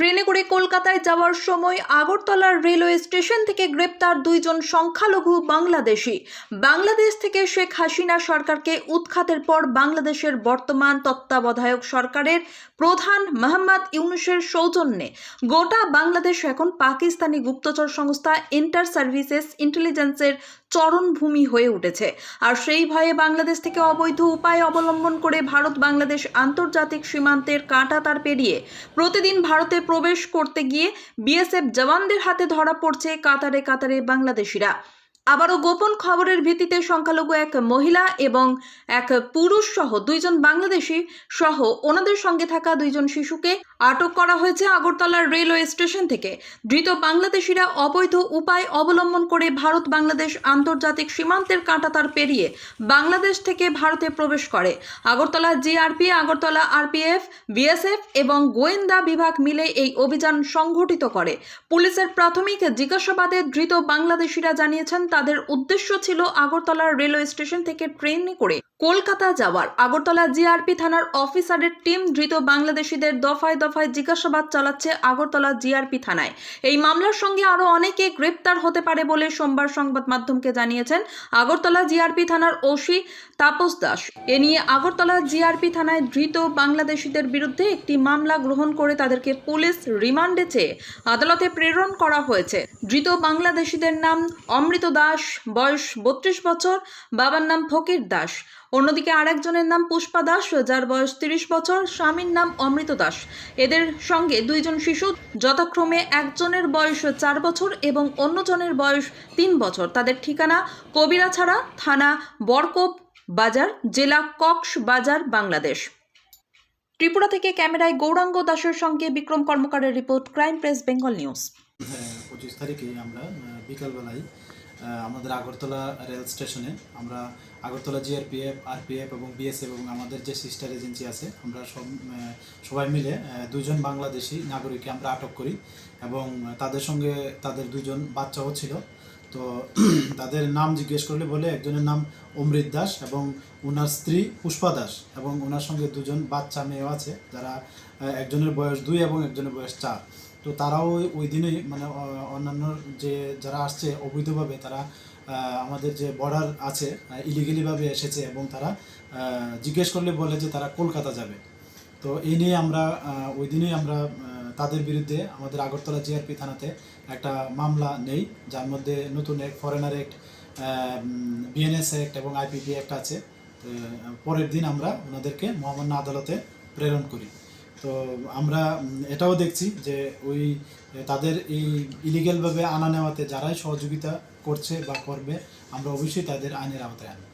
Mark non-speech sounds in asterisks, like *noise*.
ট্রেনে করে কলকাতায় যাওয়ার সময় আগরতলার রেলওয়ে স্টেশন থেকে গ্রেপ্তার দুইজন সংখ্যালঘু বাংলাদেশি। বাংলাদেশ থেকে শেখ হাসিনা সরকারকে উৎখাতের পর বাংলাদেশের বর্তমান তত্ত্বাবধায়ক সরকারের প্রধান মোহাম্মদ ইউনুসের সৌজন্যে। গোটা বাংলাদেশ এখন পাকিস্তানি গুপ্তচর সংস্থা ইন্টার সার্ভিসেস ইন্টেলিজেন্সের চরণভূমি হয়ে উঠেছে। আর সেই ভয়ে বাংলাদেশ থেকে অবৈধ উপায় অবলম্বন করে ভারত বাংলাদেশ আন্তর্জাতিক সীমান্তের কাঁটা তার পেরিয়ে প্রতিদিন ভারতে প্রবেশ করতে গিয়ে বিএসএফ জওয়ানদের হাতে ধরা পড়ছে কাতারে কাতারে বাংলাদেশিরা। আবারও গোপন খবরের ভিত্তিতে সংখ্যালঘু এক মহিলা এবং এক পুরুষ সহ দুইজন বাংলাদেশি সহ ওনাদের সঙ্গে থাকা দুইজন শিশুকে আটক করা হয়েছে আগরতলার রেলওয়ে স্টেশন থেকে। ধৃত বাংলাদেশিরা অবৈধ উপায় অবলম্বন করে ভারত বাংলাদেশ আন্তর্জাতিক সীমান্তের কাঁটাতার পেরিয়ে বাংলাদেশ থেকে ভারতে প্রবেশ করে। Agartala GRP, Agartala RPF, BSF এবং গোয়েন্দা বিভাগ মিলে এই অভিযান সংঘটিত করে। পুলিশের প্রাথমিক জিজ্ঞাসাবাদে ধৃত বাংলাদেশিরা জানিয়েছেন তাদের উদ্দেশ্য ছিল আগরতলার রেলওয়ে স্টেশন থেকে ট্রেনে করে কলকাতা যাওয়ার আগরতলা জিআরপি থানার অফিসারের টিম ধৃত বাংলাদেশিদের দফায় দফায় জিজ্ঞাসাবাদ চালাচ্ছে আগরতলা জিআরপি থানায়। এই মামলার সঙ্গে আরও অনেকে গ্রেপ্তার হতে পারে বলে সোমবার সংবাদ মাধ্যমকে জানিয়েছেন আগরতলা জিআরপি থানার ওসি তাপস দাস। এ নিয়ে আগরতলা জিআরপি থানায় ধৃত বাংলাদেশিদের বিরুদ্ধে একটি মামলা গ্রহণ করে তাদেরকে পুলিশ রিমান্ডে চেয়ে আদালতে প্রেরণ করা হয়েছে। ধৃত বাংলাদেশিদের নাম অমৃত দাস, বয়স বত্রিশ বছর, বাবার নাম ফকির দাস। অন্যদিকে আরেকজনের নাম পুষ্পা দাস, যার বয়স তিরিশ বছর, স্বামীর নাম অমৃত দাস। এদের সঙ্গে দুইজন শিশু, যথাক্রমে একজনের বয়স চার বছর এবং অন্যজনের বয়স তিন বছর। তাদের ঠিকানা কবিরাছাড়া থানা, বরকোপ বাজার, জেলা কক্স বাজার বাংলাদেশ। ত্রিপুরা থেকে ক্যামেরায় গৌরাঙ্গ দাসের সঙ্গে Bikram কর্মকারের report, crime press, Bengal news. হ্যাঁ পঁচিশ তারিখে আমরা বিকালবেলায় আমাদের আগরতলা রেল স্টেশনে। আমরা আগরতলা জিআরপিএফ, আরপিএফ এবং বিএসএফ এবং আমাদের যে সিস্টার এজেন্সি আছে, আমরা সব সবাই মিলে দুজন বাংলাদেশি নাগরিককে আমরা আটক করি এবং তাদের সঙ্গে তাদের দুজন বাচ্চাও ছিল। তো *clears throat* তাদের নাম জিজ্ঞেস করলে বলে একজনের নাম অমৃত দাস এবং ওনার স্ত্রী পুষ্পা দাস এবং ওনার সঙ্গে দুজন বাচ্চা মেয়েও আছে, যারা একজনের বয়স দুই এবং একজনের বয়স চার। তো তারাও ওই- দিনেই মানে অন্যান্য যে যারা আসছে অবৈধভাবে তারা আমাদের যে বর্ডার আছে ইলিগেলিভাবে এসেছে এবং তারা জিজ্ঞেস করলে বলে যে তারা কলকাতা যাবে। তো এই নিয়ে আমরা ওই দিনেই আমরা তাদের বিরুদ্ধে আমাদের আগরতলা জিআরপি থানাতে একটা মামলা নেই, যার মধ্যে নতুন এক ফরেনার অ্যাক্ট বিএনএস অ্যাক্ট এবং আইপিপি অ্যাক্ট আছে। পরের দিন আমরা ওনাদেরকে মহামান্য আদালতে প্রেরণ করি। তো আমরা, এটাও দেখছি যে ওই, তাদের এই ইলিগেলভাবে আনা নেওয়াতে যারাই সহযোগিতা করছে বা করবে, আমরা অবশ্যই তাদের আইনের আওতায় আনব।